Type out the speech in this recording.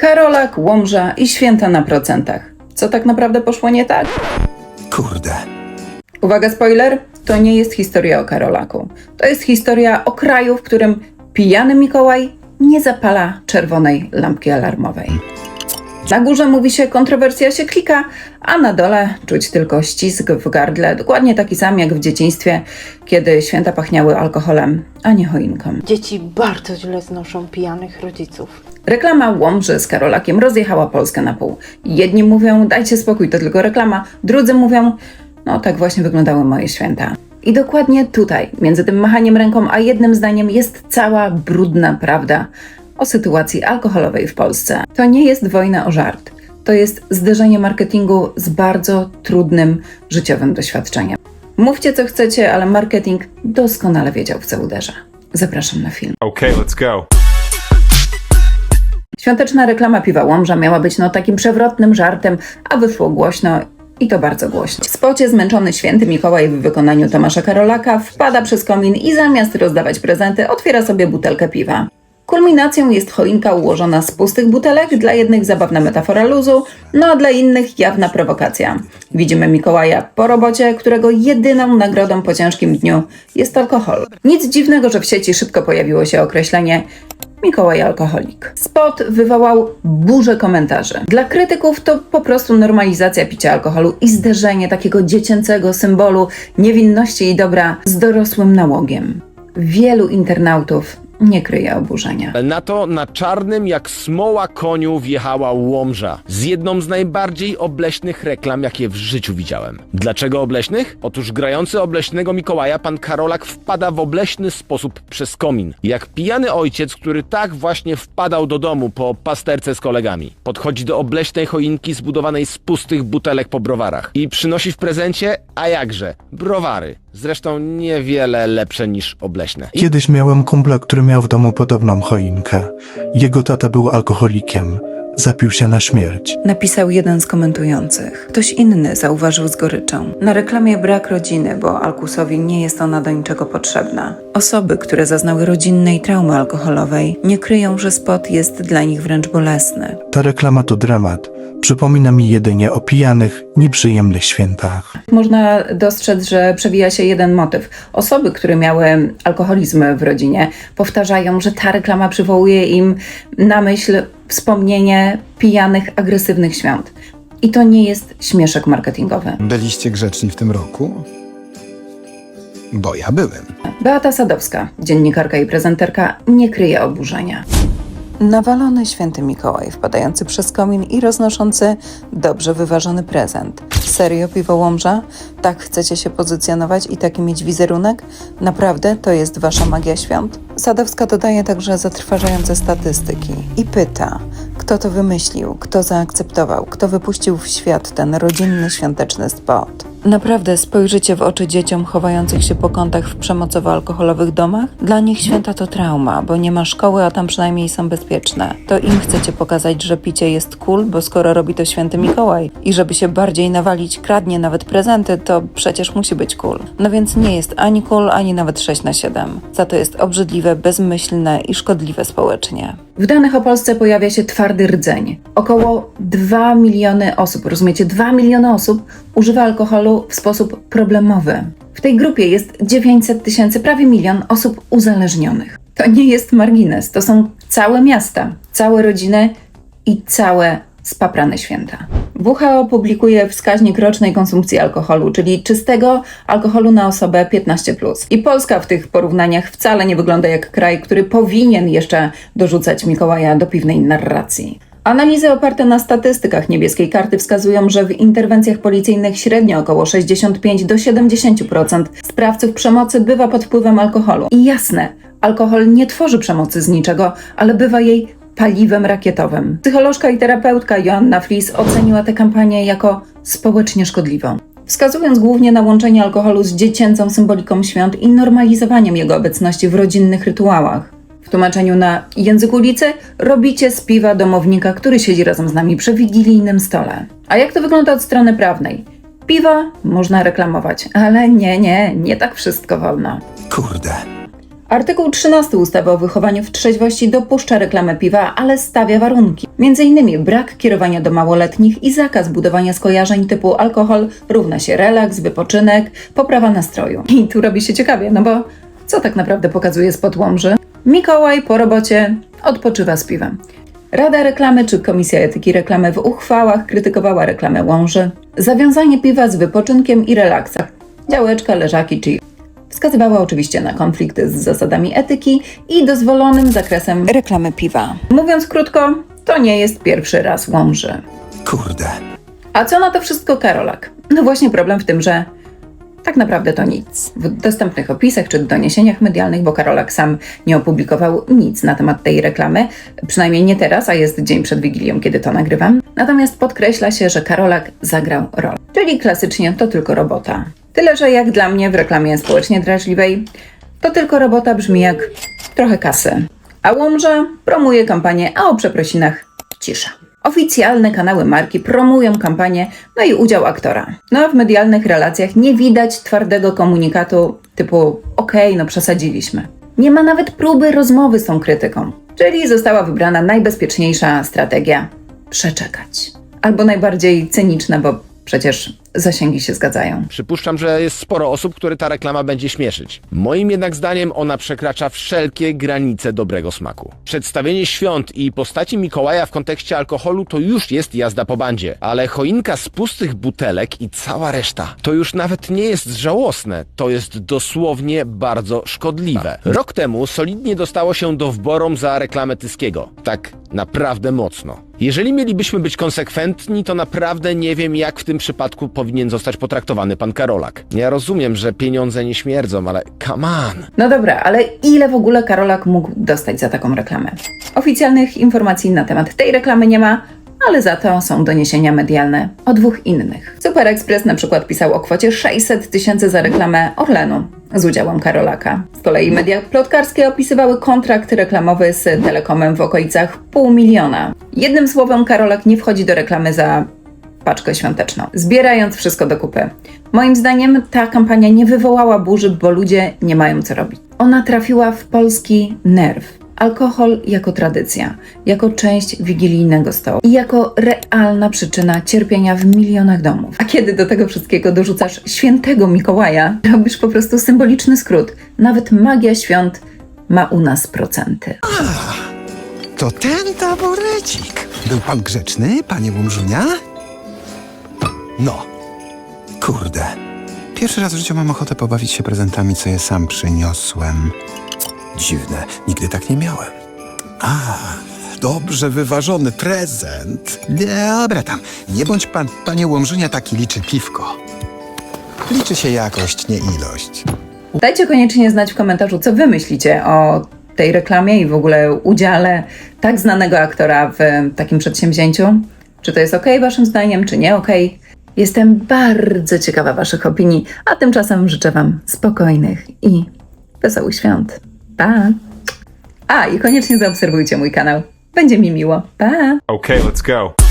Karolak, Łomża i święta na procentach. Co tak naprawdę poszło nie tak? Kurde. Uwaga, spoiler! To nie jest historia o Karolaku. To jest historia o kraju, w którym pijany Mikołaj nie zapala czerwonej lampki alarmowej. Na górze mówi się, kontrowersja się klika, a na dole czuć tylko ścisk w gardle, dokładnie taki sam jak w dzieciństwie, kiedy święta pachniały alkoholem, a nie choinką. Dzieci bardzo źle znoszą pijanych rodziców. Reklama Łomży z Karolakiem rozjechała Polskę na pół. Jedni mówią, dajcie spokój, to tylko reklama, drudzy mówią, no tak właśnie wyglądały moje święta. I dokładnie tutaj, między tym machaniem ręką a jednym zdaniem, jest cała brudna prawda o sytuacji alkoholowej w Polsce. To nie jest wojna o żart. To jest zderzenie marketingu z bardzo trudnym życiowym doświadczeniem. Mówcie co chcecie, ale marketing doskonale wiedział w co uderza. Zapraszam na film. Okay, let's go. Świąteczna reklama piwa Łomża miała być no takim przewrotnym żartem, a wyszło głośno i to bardzo głośno. W spocie zmęczony święty Mikołaj w wykonaniu Tomasza Karolaka wpada przez komin i zamiast rozdawać prezenty otwiera sobie butelkę piwa. Kulminacją jest choinka ułożona z pustych butelek, dla jednych zabawna metafora luzu, no a dla innych jawna prowokacja. Widzimy Mikołaja po robocie, którego jedyną nagrodą po ciężkim dniu jest alkohol. Nic dziwnego, że w sieci szybko pojawiło się określenie Mikołaj alkoholik. Spot wywołał burzę komentarzy. Dla krytyków to po prostu normalizacja picia alkoholu i zderzenie takiego dziecięcego symbolu niewinności i dobra z dorosłym nałogiem. Wielu internautów nie kryje oburzenia. Na to na czarnym jak smoła koniu wjechała Łomża z jedną z najbardziej obleśnych reklam, jakie w życiu widziałem. Dlaczego obleśnych? Otóż grający obleśnego Mikołaja pan Karolak wpada w obleśny sposób przez komin. Jak pijany ojciec, który tak właśnie wpadał do domu po pasterce z kolegami. Podchodzi do obleśnej choinki zbudowanej z pustych butelek po browarach i przynosi w prezencie, a jakże, browary. Zresztą niewiele lepsze niż obleśne. I Kiedyś miałem kumpla, który miał w domu podobną choinkę. Jego tata był alkoholikiem. Zapił się na śmierć. Napisał jeden z komentujących. Ktoś inny zauważył z goryczą. Na reklamie brak rodziny, bo Alkusowi nie jest ona do niczego potrzebna. Osoby, które zaznały rodzinnej traumy alkoholowej, nie kryją, że spot jest dla nich wręcz bolesny. Ta reklama to dramat. Przypomina mi jedynie o pijanych, nieprzyjemnych świętach. Można dostrzec, że przewija się jeden motyw. Osoby, które miały alkoholizm w rodzinie, powtarzają, że ta reklama przywołuje im na myśl wspomnienie pijanych, agresywnych świąt. I to nie jest śmieszek marketingowy. Byliście grzeczni w tym roku? Bo ja byłem. Beata Sadowska, dziennikarka i prezenterka, nie kryje oburzenia. Nawalony święty Mikołaj, wpadający przez komin i roznoszący dobrze wyważony prezent. Serio, piwo Łomża? Tak chcecie się pozycjonować i taki mieć wizerunek? Naprawdę to jest wasza magia świąt? Sadowska dodaje także zatrważające statystyki i pyta, kto to wymyślił, kto zaakceptował, kto wypuścił w świat ten rodzinny świąteczny spot. Naprawdę spojrzycie w oczy dzieciom chowających się po kątach w przemocowo-alkoholowych domach? Dla nich święta to trauma, bo nie ma szkoły, a tam przynajmniej są bezpieczne. To im chcecie pokazać, że picie jest cool, bo skoro robi to święty Mikołaj i żeby się bardziej nawalić, kradnie nawet prezenty, to przecież musi być cool. No więc nie jest ani cool, ani nawet 6 na 7. Za to jest obrzydliwe, bezmyślne i szkodliwe społecznie. W danych o Polsce pojawia się twardy rdzeń. Około 2 miliony osób, rozumiecie, 2 miliony osób używa alkoholu w sposób problemowy. W tej grupie jest 900 tysięcy, prawie milion osób uzależnionych. To nie jest margines, to są całe miasta, całe rodziny i całe spaprane święta. WHO publikuje wskaźnik rocznej konsumpcji alkoholu, czyli czystego alkoholu na osobę 15+. I Polska w tych porównaniach wcale nie wygląda jak kraj, który powinien jeszcze dorzucać Mikołaja do piwnej narracji. Analizy oparte na statystykach niebieskiej karty wskazują, że w interwencjach policyjnych średnio około 65 do 70% sprawców przemocy bywa pod wpływem alkoholu. I jasne, alkohol nie tworzy przemocy z niczego, ale bywa jej paliwem rakietowym. Psycholożka i terapeutka Joanna Flis oceniła tę kampanię jako społecznie szkodliwą. Wskazując głównie na łączenie alkoholu z dziecięcą symboliką świąt i normalizowaniem jego obecności w rodzinnych rytuałach. W tłumaczeniu na język ulicy robicie z piwa domownika, który siedzi razem z nami przy wigilijnym stole. A jak to wygląda od strony prawnej? Piwa można reklamować, ale nie, nie, nie tak wszystko wolno. Kurde. Artykuł 13 ustawy o wychowaniu w trzeźwości dopuszcza reklamę piwa, ale stawia warunki. Między innymi brak kierowania do małoletnich i zakaz budowania skojarzeń typu alkohol równa się relaks, wypoczynek, poprawa nastroju. I tu robi się ciekawie, no bo co tak naprawdę pokazuje spod Łomży? Mikołaj po robocie odpoczywa z piwem. Rada Reklamy czy Komisja Etyki Reklamy w uchwałach krytykowała reklamę Łąży. Zawiązanie piwa z wypoczynkiem i relaksem. Działeczka, leżaki czy Wskazywała oczywiście na konflikty z zasadami etyki i dozwolonym zakresem reklamy piwa. Mówiąc krótko, to nie jest pierwszy raz Łomży. Kurde. A co na to wszystko Karolak? No właśnie problem w tym, że tak naprawdę to nic. W dostępnych opisach czy doniesieniach medialnych, bo Karolak sam nie opublikował nic na temat tej reklamy, przynajmniej nie teraz, a jest dzień przed Wigilią, kiedy to nagrywam. Natomiast podkreśla się, że Karolak zagrał rolę. Czyli klasycznie to tylko robota. Tyle, że jak dla mnie w reklamie społecznie drażliwej, to tylko robota brzmi jak trochę kasy. A Łomża promuje kampanię, a o przeprosinach cisza. Oficjalne kanały marki promują kampanię, no i udział aktora. No a w medialnych relacjach nie widać twardego komunikatu typu okej, no przesadziliśmy. Nie ma nawet próby rozmowy z tą krytyką. Czyli została wybrana najbezpieczniejsza strategia przeczekać. Albo najbardziej cyniczna, bo przecież zasięgi się zgadzają. Przypuszczam, że jest sporo osób, które ta reklama będzie śmieszyć. Moim jednak zdaniem ona przekracza wszelkie granice dobrego smaku. Przedstawienie świąt i postaci Mikołaja w kontekście alkoholu to już jest jazda po bandzie, ale choinka z pustych butelek i cała reszta to już nawet nie jest żałosne, to jest dosłownie bardzo szkodliwe. Rok temu solidnie dostało się do wborom za reklamę Tyskiego. Tak naprawdę mocno. Jeżeli mielibyśmy być konsekwentni, to naprawdę nie wiem, jak w tym przypadku powinien zostać potraktowany pan Karolak. Ja rozumiem, że pieniądze nie śmierdzą, ale come on. No dobra, ale ile w ogóle Karolak mógł dostać za taką reklamę? Oficjalnych informacji na temat tej reklamy nie ma, ale za to są doniesienia medialne o dwóch innych. Super Express na przykład pisał o kwocie 600 tysięcy za reklamę Orlenu z udziałem Karolaka. Z kolei media plotkarskie opisywały kontrakt reklamowy z Telekomem w okolicach pół miliona. Jednym słowem, Karolak nie wchodzi do reklamy za paczkę świąteczną, zbierając wszystko do kupy. Moim zdaniem ta kampania nie wywołała burzy, bo ludzie nie mają co robić. Ona trafiła w polski nerw. Alkohol jako tradycja, jako część wigilijnego stołu i jako realna przyczyna cierpienia w milionach domów. A kiedy do tego wszystkiego dorzucasz świętego Mikołaja, robisz po prostu symboliczny skrót. Nawet magia świąt ma u nas procenty. To ten taborecik. Był pan grzeczny, panie Łomżunia? No. Kurde. Pierwszy raz w życiu mam ochotę pobawić się prezentami, co je sam przyniosłem. Dziwne, nigdy tak nie miałem. A, dobrze wyważony prezent. Dobra tam, nie bądź pan, panie Łomżunia, taki liczy piwko. Liczy się jakość, nie ilość. Dajcie koniecznie znać w komentarzu, co wy myślicie o tej reklamie i w ogóle udziale tak znanego aktora w takim przedsięwzięciu. Czy to jest ok waszym zdaniem, czy nie ok? Jestem bardzo ciekawa waszych opinii, a tymczasem życzę wam spokojnych i wesołych świąt. Pa! A, i koniecznie zaobserwujcie mój kanał. Będzie mi miło. Pa! Okay, let's go.